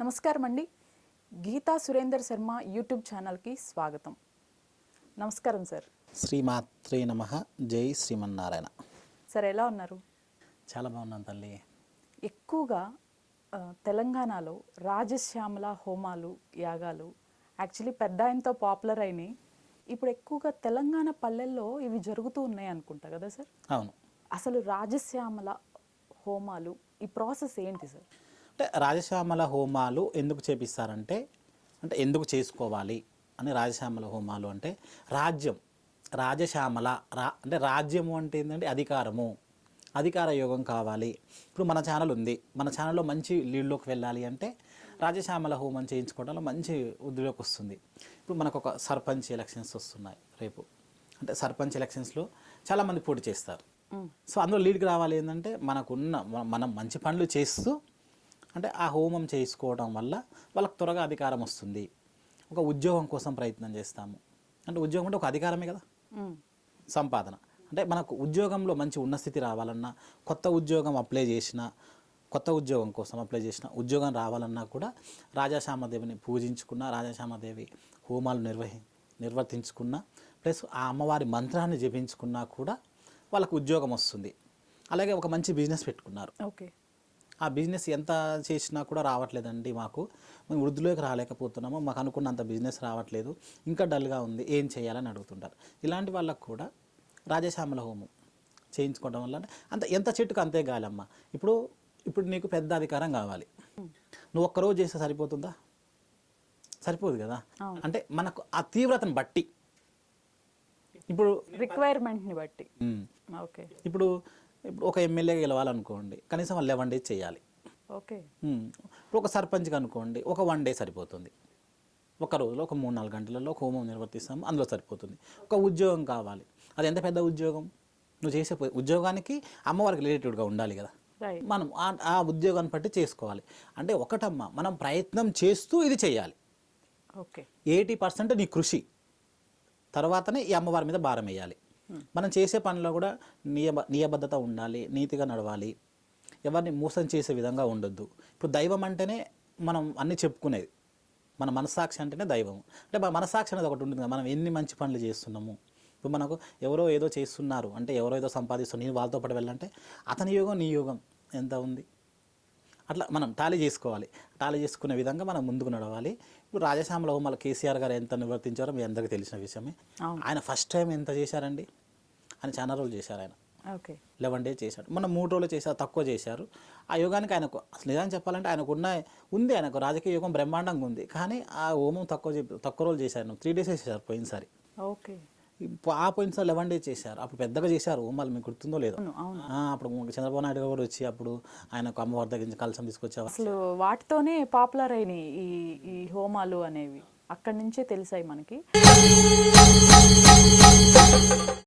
నమస్కారం అండి గీతా సురేందర్ శర్మ యూట్యూబ్ ఛానల్కి స్వాగతం. నమస్కారం సార్. శ్రీమాత్రే నమ. జై శ్రీమన్నారాయణ. సార్ ఎలా ఉన్నారు? చాలా బాగున్నాను తల్లి. ఎక్కువగా తెలంగాణలో రాజశ్యామల హోమాలు యాగాలు యాక్చువల్లీ పెద్ద ఆయనతో పాపులర్ అయినాయి. ఇప్పుడు ఎక్కువగా తెలంగాణ పల్లెల్లో ఇవి జరుగుతూ ఉన్నాయి అనుకుంటా కదా సార్? అవును. అసలు రాజశ్యామల హోమాలు ఈ ప్రాసెస్ ఏంటి సార్? అంటే రాజశ్యామల హోమాలు ఎందుకు చేపిస్తారంటే అంటే ఎందుకు చేసుకోవాలి అని రాజశ్యామల హోమాలు అంటే రాజ్యం రాజశ్యామల రా అంటే రాజ్యము అంటే ఏంటంటే అధికారము అధికార యోగం కావాలి. ఇప్పుడు మన ఛానల్ ఉంది మన ఛానల్లో మంచి లీడ్లోకి వెళ్ళాలి అంటే రాజశ్యామల హోమం చేయించుకోవడంలో మంచి వృద్ధిలోకి వస్తుంది. ఇప్పుడు మనకు ఒక సర్పంచ్ ఎలక్షన్స్ వస్తున్నాయి రేపు. అంటే సర్పంచ్ ఎలక్షన్స్లో చాలామంది పోటీ చేస్తారు. సో అందులో లీడ్కి రావాలి ఏంటంటే మనకున్న మనం మంచి పనులు చేస్తూ అంటే ఆ హోమం చేసుకోవడం వల్ల వాళ్ళకి త్వరగా అధికారం వస్తుంది. ఒక ఉద్యోగం కోసం ప్రయత్నం చేస్తాము. అంటే ఉద్యోగం అంటే ఒక అధికారమే కదా. సంపాదన. అంటే మనకు ఉద్యోగంలో మంచి ఉన్న స్థితి రావాలన్నా కొత్త ఉద్యోగం అప్లై చేసిన కొత్త ఉద్యోగం కోసం అప్లై చేసిన ఉద్యోగం రావాలన్నా కూడా రాజాశ్యామదేవిని పూజించుకున్న రాజాశ్యామదేవి హోమాలు నిర్వహి నిర్వర్తించుకున్న ప్లస్ ఆ అమ్మవారి మంత్రాన్ని జపించుకున్నా కూడా వాళ్ళకు ఉద్యోగం వస్తుంది. అలాగే ఒక మంచి బిజినెస్ పెట్టుకున్నారు. ఓకే. ఆ బిజినెస్ ఎంత చేసినా కూడా రావట్లేదండి మాకు. మేము వృద్ధిలోకి రాలేకపోతున్నాము. మాకు అనుకున్నంత బిజినెస్ రావట్లేదు. ఇంకా డల్గా ఉంది. ఏం చేయాలని అడుగుతుంటారు. ఇలాంటి వాళ్ళకు కూడా రాజశ్యామల హోమం చేయించుకోవడం వల్ల అంత ఎంత చెట్టుకు అంతే గాలమ్మ. ఇప్పుడు ఇప్పుడు నీకు పెద్ద అధికారం కావాలి. నువ్వు ఒక్కరోజు చేస్తే సరిపోతుందా? సరిపోదు కదా. అంటే మనకు ఆ తీవ్రతను బట్టి. ఇప్పుడు రిక్వైర్మెంట్ని బట్టి. ఇప్పుడు ఇప్పుడు ఒక ఎమ్మెల్యే గెలవాలనుకోండి కనీసం వాళ్ళు లెవెన్ డేస్ చేయాలి. ఓకే. ఇప్పుడు ఒక సర్పంచ్కి అనుకోండి ఒక వన్ డే సరిపోతుంది. ఒక రోజులో ఒక మూడు నాలుగు గంటలలో ఒక హోమం నిర్వర్తిస్తాము అందులో సరిపోతుంది. ఒక ఉద్యోగం కావాలి. అది ఎంత పెద్ద ఉద్యోగం? నువ్వు చేసే ఉద్యోగానికి అమ్మవారికి రిలేటెడ్గా ఉండాలి కదా. మనం ఆ- ఆ ఉద్యోగాన్ని బట్టి చేసుకోవాలి. అంటే ఒకటమ్మ మనం ప్రయత్నం చేస్తూ ఇది చేయాలి. ఓకే. ఎయిటీ పర్సెంట్ నీ కృషి. తర్వాతనే ఈ అమ్మవారి మీద భారం వేయాలి. మనం చేసే పనిలో కూడా నియమ నియబద్ధత ఉండాలి నీతిగా నడవాలి. ఎవరిని మోసం చేసే విధంగా ఉండొద్దు. ఇప్పుడు దైవం అంటేనే మనం అన్ని చెప్పుకునేది. మన మనస్సాక్షి అంటేనే దైవం. అంటే మన మనస్సాక్షి అనేది ఒకటి ఉంటుంది మనం ఎన్ని మంచి పనులు చేస్తున్నాము. ఇప్పుడు మనకు ఎవరో ఏదో చేస్తున్నారు అంటే ఎవరో ఏదో సంపాదిస్తున్నారు నేను వాళ్ళతో పాటు వెళ్ళంటే అతని యోగం నీ యోగం ఎంత ఉంది? అట్లా మనం టాలీ చేసుకోవాలి. టాలీ చేసుకునే విధంగా మనం ముందుకు నడవాలి. ఇప్పుడు రాజశ్యామల హోమాల కేసీఆర్ గారు ఎంత నిర్వర్తించారో మీ అందరికీ తెలిసిన విషయమే. ఆయన ఫస్ట్ టైం ఎంత చేశారండి? ఆయన చాలా రోజులు చేశారు ఆయన. ఓకే. లెవెన్ డేస్ చేశాడు. మన మూడు రోజులు చేశారు తక్కువ చేశారు. ఆ యోగానికి ఆయనకు అసలు నిజాన్ని చెప్పాలంటే ఆయనకు ఉన్న ఉంది ఆయనకు రాజకీయ యోగం బ్రహ్మాండంగా ఉంది. కానీ ఆ హోమం తక్కువ తక్కువ రోజులు చేశారు. త్రీ డేస్ చేశారు పోయినసారి. ఓకే. ఆ పోయినసారి లెవెన్ డేస్ చేశారు. అప్పుడు పెద్దగా చేశారు. హోమాలు మీకు గుర్తుందో లేదో. అప్పుడు చంద్రబాబు నాయుడు గారు వచ్చి అప్పుడు ఆయనకు అమ్మవారి దగ్గర నుంచి కలసం తీసుకొచ్చేవారు. అసలు వాటితోనే పాపులర్ అయినాయి ఈ ఈ హోమాలు అనేవి. అక్కడి నుంచే తెలిసాయి మనకి.